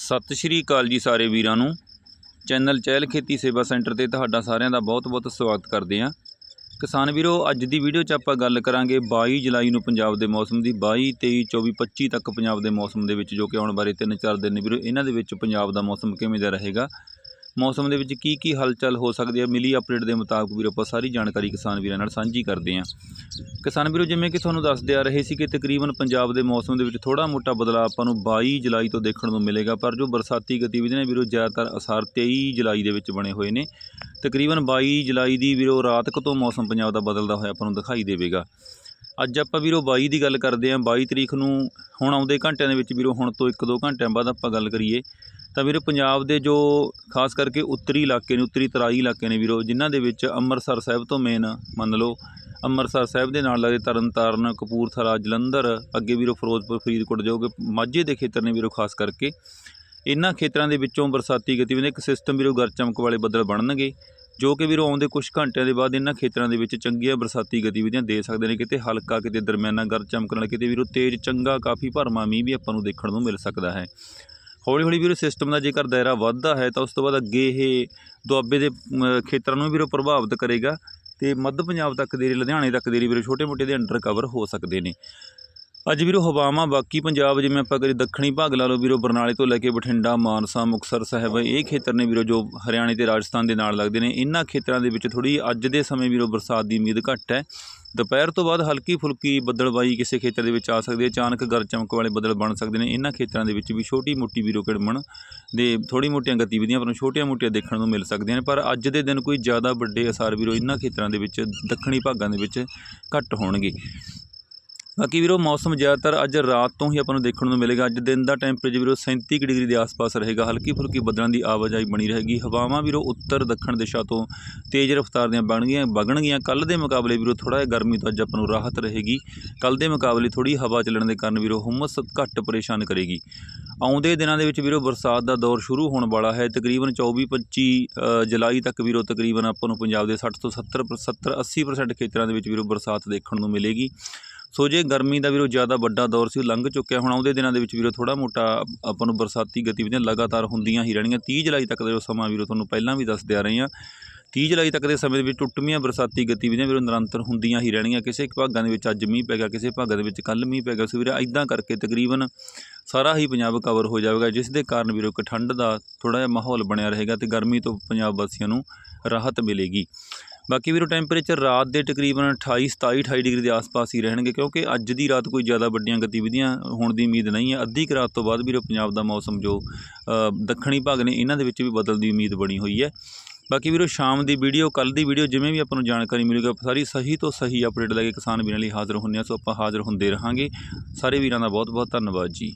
ਸਤਿ ਸ਼੍ਰੀ ਅਕਾਲ ਜੀ ਸਾਰੇ ਵੀਰਾਂ ਨੂੰ। ਚੈਨਲ ਚਹਿਲ ਖੇਤੀ ਸੇਵਾ ਸੈਂਟਰ ਤੇ ਤੁਹਾਡਾ ਸਾਰਿਆਂ ਦਾ ਬਹੁਤ-ਬਹੁਤ ਸਵਾਗਤ ਕਰਦੇ ਹਾਂ। ਕਿਸਾਨ ਵੀਰੋ, ਅੱਜ ਦੀ ਵੀਡੀਓ 'ਚ ਆਪਾਂ ਗੱਲ ਕਰਾਂਗੇ 22 ਜੁਲਾਈ ਨੂੰ ਪੰਜਾਬ ਦੇ ਮੌਸਮ ਦੀ। 22 23 24 25 ਤੱਕ ਪੰਜਾਬ ਦੇ ਮੌਸਮ ਦੇ ਵਿੱਚ ਜੋ ਕਿ ਆਉਣ ਬਾਰੇ 3-4 ਦਿਨ ਵੀਰੋ, ਇਹਨਾਂ ਦੇ ਵਿੱਚ ਪੰਜਾਬ ਦਾ ਮੌਸਮ ਕਿਵੇਂ ਦਾ ਰਹੇਗਾ। ਮੌਸਮ ਦੇ ਵਿੱਚ ਕੀ ਕੀ ਹਲਚਲ ਹੋ ਸਕਦੀ ਹੈ? ਮਿਲੀ ਅਪਡੇਟ ਦੇ ਮੁਤਾਬਕ ਵੀਰੋ, ਆਪਾਂ ਸਾਰੀ ਜਾਣਕਾਰੀ ਕਿਸਾਨ ਵੀਰਾਂ ਨਾਲ ਸਾਂਝੀ ਕਰਦੇ ਹਾਂ। ਕਿਸਾਨ ਵੀਰੋ, ਜਿਵੇਂ ਕਿ ਤੁਹਾਨੂੰ ਦੱਸਦੇ ਆ ਰਹੇ ਸੀ ਕਿ ਤਕਰੀਬਨ ਪੰਜਾਬ ਦੇ ਮੌਸਮ ਦੇ ਵਿੱਚ ਥੋੜਾ ਮੋਟਾ ਬਦਲਾਅ ਆਪਾਂ ਨੂੰ 22 ਜੁਲਾਈ ਤੋਂ ਦੇਖਣ ਨੂੰ ਮਿਲੇਗਾ, ਪਰ ਜੋ ਬਰਸਾਤੀ ਗਤੀਵਿਧੀਆਂ ਨੇ ਵੀਰੋ, ਜ਼ਿਆਦਾਤਰ ਅਸਾਰ 23 ਜੁਲਾਈ ਦੇ ਵਿੱਚ ਬਣੇ ਹੋਏ ਨੇ। ਤਕਰੀਬਨ 22 ਜੁਲਾਈ ਦੀ ਵੀਰੋ, ਰਾਤ ਕੁ ਤੋਂ ਮੌਸਮ ਪੰਜਾਬ ਦਾ ਬਦਲਦਾ ਹੋਇਆ ਆਪਾਂ ਨੂੰ ਦਿਖਾਈ ਦੇਵੇਗਾ। ਅੱਜ ਆਪਾਂ ਵੀਰੋ 22 ਦੀ ਗੱਲ ਕਰਦੇ ਹਾਂ। 22 ਤਰੀਕ ਨੂੰ ਹੁਣ ਆਉਂਦੇ ਘੰਟਿਆਂ ਦੇ ਵਿੱਚ ਵੀਰੋ, ਹੁਣ ਤੋਂ 1-2 ਘੰਟਿਆਂ ਬਾਅਦ ਆਪਾਂ ਗੱਲ ਕਰੀਏ ਤਾਂ ਵੀਰੋ, ਪੰਜਾਬ ਦੇ ਜੋ ਖਾਸ ਕਰਕੇ ਉੱਤਰੀ ਇਲਾਕੇ ਨੇ, ਉੱਤਰੀ ਤਰਾਈ ਇਲਾਕੇ ਨੇ ਵੀਰੋ, ਜਿਨ੍ਹਾਂ ਦੇ ਵਿੱਚ ਅੰਮ੍ਰਿਤਸਰ ਸਾਹਿਬ ਤੋਂ ਮੇਨ ਮੰਨ ਲਓ, ਅੰਮ੍ਰਿਤਸਰ ਸਾਹਿਬ ਦੇ ਨਾਲ ਲੱਗਦੇ ਤਰਨਤਾਰਨ, ਕਪੂਰਥਲਾ, ਜਲੰਧਰ, ਅੱਗੇ ਵੀਰੋ ਫਿਰੋਜ਼ਪੁਰ, ਫਰੀਦਕੋਟ ਜੋ ਕਿ ਮਾਝੇ ਦੇ ਖੇਤਰ ਨੇ ਵੀਰੋ ਖਾਸ ਕਰਕੇ ਇਹਨਾਂ ਖੇਤਰਾਂ ਦੇ ਵਿੱਚੋਂ ਬਰਸਾਤੀ ਗਤੀਵਿਧੀ ਇੱਕ ਸਿਸਟਮ ਵੀਰੋ ਗਰ ਚਮਕ ਵਾਲੇ ਬੱਦਲ ਬਣਨਗੇ, ਜੋ ਕਿ ਵੀਰੋ ਆਉਂਦੇ ਕੁਝ ਘੰਟਿਆਂ ਦੇ ਬਾਅਦ ਇਹਨਾਂ ਖੇਤਰਾਂ ਦੇ ਵਿੱਚ ਚੰਗੀਆਂ ਬਰਸਾਤੀ ਗਤੀਵਿਧੀਆਂ ਦੇ ਸਕਦੇ ਨੇ, ਕਿਤੇ ਹਲਕਾ, ਕਿਤੇ ਦਰਮਿਆਨਾ ਗਰ ਚਮਕ ਨਾਲ ਕਿਤੇ ਵੀਰੋ ਤੇਜ਼, ਚੰਗਾ, ਕਾਫੀ ਭਰਮਾ ਮੀਂਹ ਵੀ ਆਪਾਂ ਨੂੰ ਦੇਖਣ ਨੂੰ ਮਿਲ ਸਕਦਾ ਹੈ। ਹੌਲੀ ਹੌਲੀ ਵੀਰੋ ਸਿਸਟਮ ਦਾ ਜੇਕਰ ਦਾਇਰਾ ਵੱਧਦਾ ਹੈ ਤਾਂ ਉਸ ਤੋਂ ਬਾਅਦ ਅੱਗੇ ਇਹ ਦੁਆਬੇ ਦੇ ਖੇਤਰਾਂ ਨੂੰ ਵੀਰੋ ਪ੍ਰਭਾਵਿਤ ਕਰੇਗਾ ਤੇ ਮੱਧ ਪੰਜਾਬ ਤੱਕ ਦੇ, ਲੁਧਿਆਣੇ ਤੱਕ ਦੇ ਵੀਰੋ ਛੋਟੇ ਮੋਟੇ ਦੇ ਅੰਡਰ ਕਵਰ ਹੋ ਸਕਦੇ ਨੇ। ਅੱਜ ਵੀਰੋ ਹਵਾਵਾਂ, ਬਾਕੀ ਪੰਜਾਬ ਜਿਵੇਂ ਆਪਾਂ ਕਰੀ ਦੱਖਣੀ ਭਾਗ ਲਾ ਲਓ ਵੀਰੋ, ਬਰਨਾਲੇ ਤੋਂ ਲੈ ਕੇ ਬਠਿੰਡਾ, ਮਾਨਸਾ, ਮੁਕਤਸਰ ਸਾਹਿਬ, ਇਹ ਖੇਤਰ ਨੇ ਵੀਰੋ ਜੋ ਹਰਿਆਣੇ ਤੇ ਰਾਜਸਥਾਨ ਦੇ ਨਾਲ ਲੱਗਦੇ ਨੇ। ਇਹਨਾਂ ਖੇਤਰਾਂ ਦੇ ਵਿੱਚ ਥੋੜੀ ਅੱਜ ਦੇ ਸਮੇਂ ਵੀਰੋ ਬਰਸਾਤ ਦੀ ਉਮੀਦ ਘੱਟ ਹੈ। ਦੁਪਹਿਰ ਤੋਂ ਬਾਅਦ ਹਲਕੀ ਫੁਲਕੀ ਬੱਦਲਬਾਈ ਕਿਸੇ ਖੇਤਰ ਦੇ ਵਿੱਚ ਆ ਸਕਦੀ ਹੈ। ਅਚਾਨਕ ਗਰ ਚਮਕ ਵਾਲੇ ਬੱਦਲ ਬਣ ਸਕਦੇ ਨੇ। ਇਹਨਾਂ ਖੇਤਰਾਂ ਦੇ ਵਿੱਚ ਵੀ ਛੋਟੀ ਮੋਟੀ ਵੀਰੋ ਕਿੜਮਣ ਦੇ ਥੋੜੀ ਮੋਟੀਆਂ ਗਤੀਵਿਧੀਆਂ ਪਰ ਛੋਟੀਆਂ ਮੋਟੀਆਂ ਦੇਖਣ ਨੂੰ ਮਿਲ ਸਕਦੀਆਂ ਨੇ। ਪਰ ਅੱਜ ਦੇ ਦਿਨ ਕੋਈ ਜ਼ਿਆਦਾ ਵੱਡੇ ਅਸਰ ਵੀਰੋ ਇਹਨਾਂ ਖੇਤਰਾਂ ਦੇ ਵਿੱਚ, ਦੱਖਣੀ ਭਾਗਾਂ ਦੇ ਵਿੱਚ ਘੱਟ ਹੋਣਗੇ। ਬਾਕੀ ਵੀਰੋ, ਮੌਸਮ ਜ਼ਿਆਦਾਤਰ ਅੱਜ ਰਾਤ ਤੋਂ ਹੀ ਆਪਾਂ ਨੂੰ ਦੇਖਣ ਨੂੰ ਮਿਲੇਗਾ। ਅੱਜ ਦਿਨ ਦਾ ਟੈਂਪਰੇਚਰ ਵੀਰੋ 37 ਕੁ ਡਿਗਰੀ ਦੇ ਆਸ-ਪਾਸ ਰਹੇਗਾ। ਹਲਕੀ ਫੁਲਕੀ ਬੱਦਲਾਂ ਦੀ ਆਵਾਜਾਈ ਬਣੀ ਰਹੇਗੀ। ਹਵਾਵਾਂ ਵੀਰੋ ਉੱਤਰ ਦੱਖਣ ਦਿਸ਼ਾ ਤੋਂ ਤੇਜ਼ ਰਫ਼ਤਾਰ ਦੀਆਂ ਬਣਗੀਆਂ ਵਗਣਗੀਆਂ। ਕੱਲ ਦੇ ਮੁਕਾਬਲੇ ਵੀਰੋ ਥੋੜਾ ਜਿਹਾ ਗਰਮੀ ਤੋਂ ਅੱਜ ਆਪਾਂ ਨੂੰ ਰਾਹਤ ਰਹੇਗੀ। ਕੱਲ ਦੇ ਮੁਕਾਬਲੇ ਥੋੜੀ ਹਵਾ ਚੱਲਣ ਦੇ ਕਾਰਨ ਵੀਰੋ ਹੁਮਸ ਘੱਟ ਪਰੇਸ਼ਾਨ ਕਰੇਗੀ। ਆਉਂਦੇ ਦਿਨਾਂ ਦੇ ਵਿੱਚ ਵੀਰੋ ਬਰਸਾਤ ਦਾ ਦੌਰ ਸ਼ੁਰੂ ਹੋਣ ਵਾਲਾ ਹੈ। ਤਕਰੀਬਨ 24-25 ਜੁਲਾਈ ਤੱਕ ਵੀਰੋ ਤਕਰੀਬਨ ਆਪਾਂ ਨੂੰ ਪੰਜਾਬ ਦੇ 60 ਤੋਂ 70 70 80% ਖੇਤਰਾਂ ਦੇ ਵਿੱਚ ਵੀਰੋ ਬਰਸਾਤ ਦੇਖਣ ਨੂੰ ਮਿਲੇਗੀ। ਸੋ ਜੇ ਗਰਮੀ ਦਾ ਵੀਰੋ ਜ਼ਿਆਦਾ ਵੱਡਾ ਦੌਰ ਸੀ, ਉਹ ਲੰਘ ਚੁੱਕਿਆ। ਹੁਣ ਆਉਂਦੇ ਦਿਨਾਂ ਦੇ ਵਿੱਚ ਵੀਰੋ ਥੋੜਾ ਮੋਟਾ ਆਪਾਂ ਨੂੰ ਬਰਸਾਤੀ ਗਤੀਵਿਧੀਆਂ ਲਗਾਤਾਰ ਹੁੰਦੀਆਂ ਹੀ ਰਹਿਣਗੀਆਂ। 30 ਜੁਲਾਈ ਤੱਕ ਦਾ ਜੋ ਸਮਾਂ ਵੀਰੋ ਤੁਹਾਨੂੰ ਪਹਿਲਾਂ ਵੀ ਦੱਸ ਦਿਆ ਰਹੇ ਹਾਂ 30 ਜੁਲਾਈ ਤੱਕ ਦੇ ਸਮੇਂ ਦੇ ਵਿੱਚ ਟੁੱਟਵੀਆਂ ਬਰਸਾਤੀ ਗਤੀਵਿਧੀਆਂ ਵੀਰੋ ਨਿਰੰਤਰ ਹੁੰਦੀਆਂ ਹੀ ਰਹਿਣਗੀਆਂ। ਕਿਸੇ ਇੱਕ ਭਾਗਾਂ ਦੇ ਵਿੱਚ ਅੱਜ ਮੀਂਹ ਪੈ ਗਿਆ, ਕਿਸੇ ਭਾਗਾਂ ਦੇ ਵਿੱਚ ਕੱਲ ਮੀਂਹ ਪੈ ਗਿਆ। ਸਵੇਰੇ ਵੀਰੇ ਕਰਕੇ ਤਕਰੀਬਨ ਸਾਰਾ ਹੀ ਪੰਜਾਬ ਕਵਰ ਹੋ ਜਾਵੇਗਾ, ਜਿਸ ਦੇ ਕਾਰਨ ਵੀਰੋ ਇੱਕ ਠੰਡ ਦਾ ਥੋੜਾ ਜਿਹਾ ਮਾਹੌਲ ਬਣਿਆ ਰਹੇਗਾ ਤੇ ਗਰਮੀ ਤੋਂ ਪੰਜਾਬ ਵਾਸੀਆਂ ਨੂੰ ਰਾਹਤ ਮਿਲੇਗੀ। ਬਾਕੀ ਵੀਰੋ ਟੈਂਪਰੇਚਰ ਰਾਤ ਦੇ ਤਕਰੀਬਨ 28 27 28 ਡਿਗਰੀ ਦੇ ਆਸ-ਪਾਸ ਹੀ ਰਹਿਣਗੇ ਕਿਉਂਕਿ ਅੱਜ ਦੀ ਰਾਤ ਕੋਈ ਜ਼ਿਆਦਾ ਵੱਡੀਆਂ ਗਤੀਵਿਧੀਆਂ ਹੋਣ ਦੀ ਉਮੀਦ ਨਹੀਂ ਹੈ। ਅੱਧੀ ਕੁ ਰਾਤ ਤੋਂ ਬਾਅਦ ਵੀਰੋ ਪੰਜਾਬ ਦਾ ਮੌਸਮ ਜੋ ਦੱਖਣੀ ਭਾਗ ਨੇ ਇਹਨਾਂ ਦੇ ਵਿੱਚ ਵੀ ਬਦਲ ਦੀ ਉਮੀਦ ਬਣੀ ਹੋਈ ਹੈ। ਬਾਕੀ ਵੀਰੋ ਸ਼ਾਮ ਦੀ ਵੀਡੀਓ ਕੱਲ ਦੀ ਵੀਡੀਓ ਜਿਵੇਂ ਵੀ ਆਪਾਂ ਨੂੰ ਜਾਣਕਾਰੀ ਮਿਲੇਗੀ, ਆਪਾਂ ਸਾਰੀ ਸਹੀ ਤੋਂ ਸਹੀ ਅਪਡੇਟ ਲੈ ਕੇ ਕਿਸਾਨ ਵੀਰਾਂ ਲਈ ਹਾਜ਼ਰ ਹੁੰਦੇ ਹਾਂ। ਸੋ ਆਪਾਂ ਹਾਜ਼ਰ ਹੁੰਦੇ ਰਹਾਂਗੇ। ਸਾਰੇ ਵੀਰਾਂ ਦਾ ਬਹੁਤ ਬਹੁਤ ਧੰਨਵਾਦ ਜੀ।